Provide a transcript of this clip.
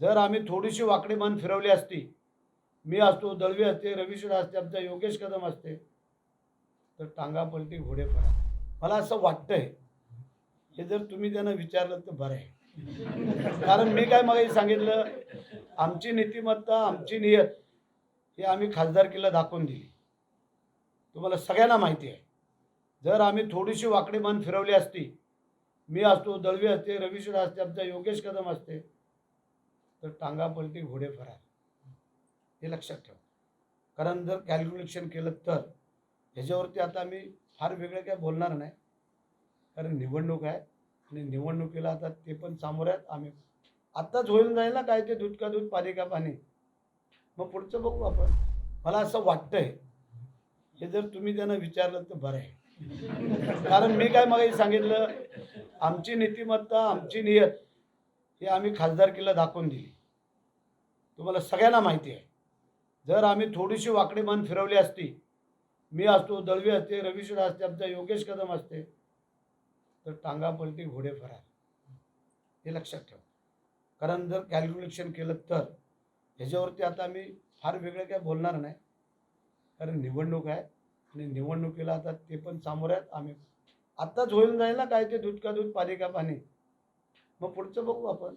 जर आम्ही थोडीशी वाकडी मान फिरवली असती मी असतो दळवी असते रविशर असते आमचा योगेश कदम असते तर टांगा पलटी घोडे फरा मला असं वाटतंय हे जर तुम्ही त्यांना विचारलं तर बरं आहे. कारण मी काय मग सांगितलं आमची नीतिमत्ता आमची नियत ही आम्ही खासदारकीला दाखवून दिली. तुम्हाला सगळ्यांना माहिती आहे. जर आम्ही थोडीशी वाकडी मान फिरवली असती मी असतो दळवी असते रविशर असते आमचा योगेश कदम असते तर टांगा पलटी घोडे फरार. हे लक्षात ठेवा. कारण जर कॅल्क्युलेशन केलं तर ह्याच्यावरती आता मी फार वेगळं काय बोलणार नाही. कारण निवडणूक आहे आणि निवडणुकीला आता ते पण सामोरे आहेत आम्ही. आत्ताच होईल जाईल ना काय ते दूध का दूध पाणी का पाणी. मग पुढचं बघू आपण. मला असं वाटतंय हे जर तुम्ही त्यांना विचारलं तर बरं आहे. कारण मी काय मग सांगितलं आमची नीतिमत्ता आमची नियत ही आम्ही खासदारकीला दाखवून दिली. तुम्हाला सगळ्यांना माहिती आहे. जर आम्ही थोडीशी वाकडी मान फिरवली असती मी असतो दळवी असते रविशर असते आमचा योगेश कदम असते तर टांगा पलटी घोडे फरार. हे लक्षात ठेवा. कारण जर कॅल्क्युलेशन केलं तर ह्याच्यावरती आता मी फार वेगळं काय बोलणार नाही. कारण निवडणूक आहे आणि निवडणुकीला आता ते पण सामोरे आहेत. आम्ही आत्ताच होईल जाईल ना काय ते दूध का दूध पाणी का पाणी. मग पुढचं बघू आपण.